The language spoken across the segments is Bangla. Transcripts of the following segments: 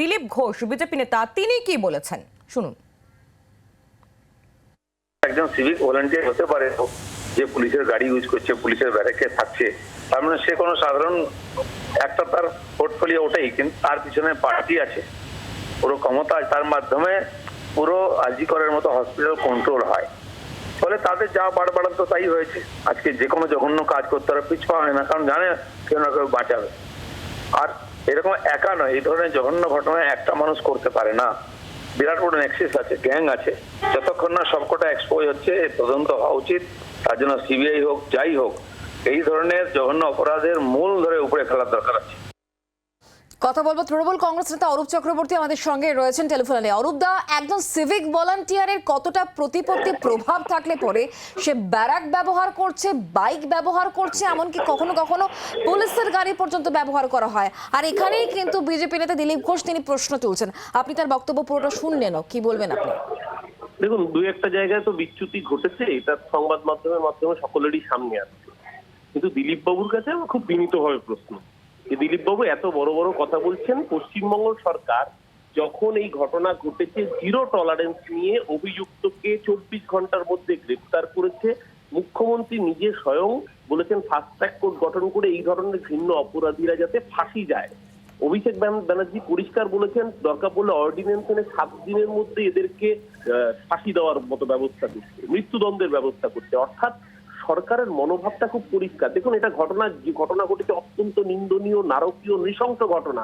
দিলীপ ঘোষ, বিজেপি নেতা, তিনি কি বলেছেন? শুনুন। একজন সিভিক ভলেন্টিয়ার হতে পারে যে পুলিশের গাড়ি ইউজ করছে, পুলিশের ব্যারেকে থাকছে, তার মানে সে কোনো সাধারণ একটা তার পোর্টফোলিও ওটাই কিন্তু তার পিছনে পার্টি আছে, পুরো ক্ষমতা তার মাধ্যমে পুরো আজিকরের মতো হসপিটাল কন্ট্রোল হয়। ফলে তাদের যা বাড়বাড়ান তো তাই হয়েছে। আজকে যে কোনো জঘন্য কাজ করতে তারা পিছপা হয় না, কারণ জানে কেউ না কেউ বাঁচাবে। আর এরকম একা নয়, এই ধরনের জঘন্য ঘটনা একটা মানুষ করতে পারে না। বিরাট বড় নেক্সিস আছে, গ্যাং আছে। যতক্ষণ না সবকটা এক্সপোজ হচ্ছে তদন্ত হওয়া উচিত। তার জন্য সিবিআই হোক, যাই হোক, এই ধরনের জঘন্য অপরাধের মূল ধরে উপরে খেলার দরকার আছে। কথা বলব তৃণমূল কংগ্রেস নেতা অরূপ চক্রবর্তী আমাদের সঙ্গে রয়েছেন টেলিফোনে। অরূপ দা একজন সিভিক ভলান্টিয়ারের কতটা প্রতিপত্তি, প্রভাব থাকলে পরে সে ব্যারাক ব্যবহার করছে বাইক ব্যবহার করছে, এমনকি কখনো কখনো পুলিশের গাড়ি পর্যন্ত ব্যবহার করা হয়। আর এখানেই কিন্তু বিজেপি নেতা দিলীপ ঘোষ তিনি প্রশ্ন তুলছেন। আপনি তার বক্তব্য পুরোটা শুনলেন, কি বলবেন আপনি? দেখুন দুই একটা জায়গায় তো বিচ্যুতি ঘটেছে, এটা সংবাদ মাধ্যমের মাধ্যমে সকলেরই সামনে আসছে। কিন্তু দিলীপ বাবুর কাছে আমার খুব বিনীতভাবে প্রশ্ন। যে দিলীপ বাবু এত বড় বড় কথা বলছেন, পশ্চিমবঙ্গ সরকার যখন এই ঘটনা ঘটেছে জিরো টলারেন্স নিয়ে অভিযুক্তকে চব্বিশ ঘণ্টার মধ্যে গ্রেপ্তার করেছে। মুখ্যমন্ত্রী নিজে স্বয়ং বলেছেন ফাস্ট ট্র্যাক কোর্ট গঠন করে এই ধরনের ভিন্ন অপরাধীরা যাতে ফাঁসি যায়। অভিষেক ব্যানার্জি পরিষ্কার বলেছেন, দরকার পড়লে অর্ডিন্যান্স এনে সাত দিনের মধ্যে এদেরকে ফাঁসি দেওয়ার মতো ব্যবস্থা করছে, মৃত্যুদণ্ডের ব্যবস্থা করছে। অর্থাৎ সরকারের মনোভাবটা খুব পরিষ্কার। দেখুন, এটা ঘটনা ঘটনা ঘটেছে অত্যন্ত নিন্দনীয়, নারকীয়, নৃশংস ঘটনা।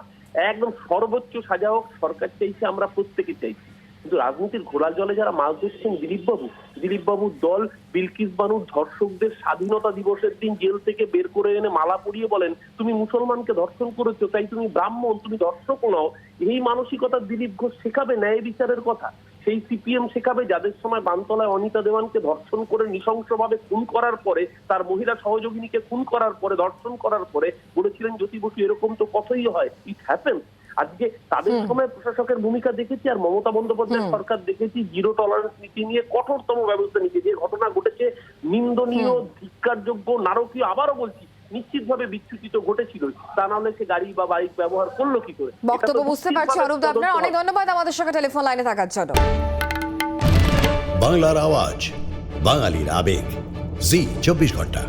একদম সর্বোচ্চ সাজা হোক, সরকার চাইছে আমরা প্রত্যেকে চাইছি। কিন্তু রাজনীতির ঘোড়া জলে যারা মাছ ধরছেন দিলীপ বাবু দিলীপ বাবুর দল বিলকিস বানুর ধর্ষকদের স্বাধীনতা দিবসের দিন জেল থেকে বের করে এনে মালা পরিয়ে বলেন, তুমি মুসলমানকে ধর্ষণ করেছ, তাই তুমি ব্রাহ্মণ, তুমি দর্শক নও। এই মানসিকতা দিলীপ ঘোষ শেখাবে ন্যায় বিচারের কথা। সেই সিপিএম শেখাবে যাদের সময় বানতলায় অনিতা দেওয়ানকে ধর্ষণ করে নৃশংসভাবে খুন করার পরে তার মহিলা সহযোগিনীকে খুন করার পরে ধর্ষণ করার পরে বলেছিলেন জ্যোতি বসু এরকম তো কতই হয়। ইট হ্যাপেন আজকে তাদের সময় প্রশাসকের ভূমিকা দেখেছি আর মমতা বন্দ্যোপাধ্যায় সরকার দেখেছি। জিরো টলারেন্স নীতি নিয়ে কঠোরতম ব্যবস্থা নিচ্ছে যে ঘটনা ঘটেছে নিন্দনীয় ধিক্কারযোগ্য নারকীয় আবারও বলছি নিশ্চিতভাবে বিচ্যুতি তো ঘটেছিল। তা নাহলে সে গাড়ি বা বাইক ব্যবহার করল কি করে? বক্তব্য বুঝতে পারছি অরূপ আপনার অনেক ধন্যবাদ আমাদের সঙ্গে টেলিফোন লাইনে থাকার জন্য। বাংলার আওয়াজ বাঙালির আবেগ। জি চব্বিশ ঘণ্টা।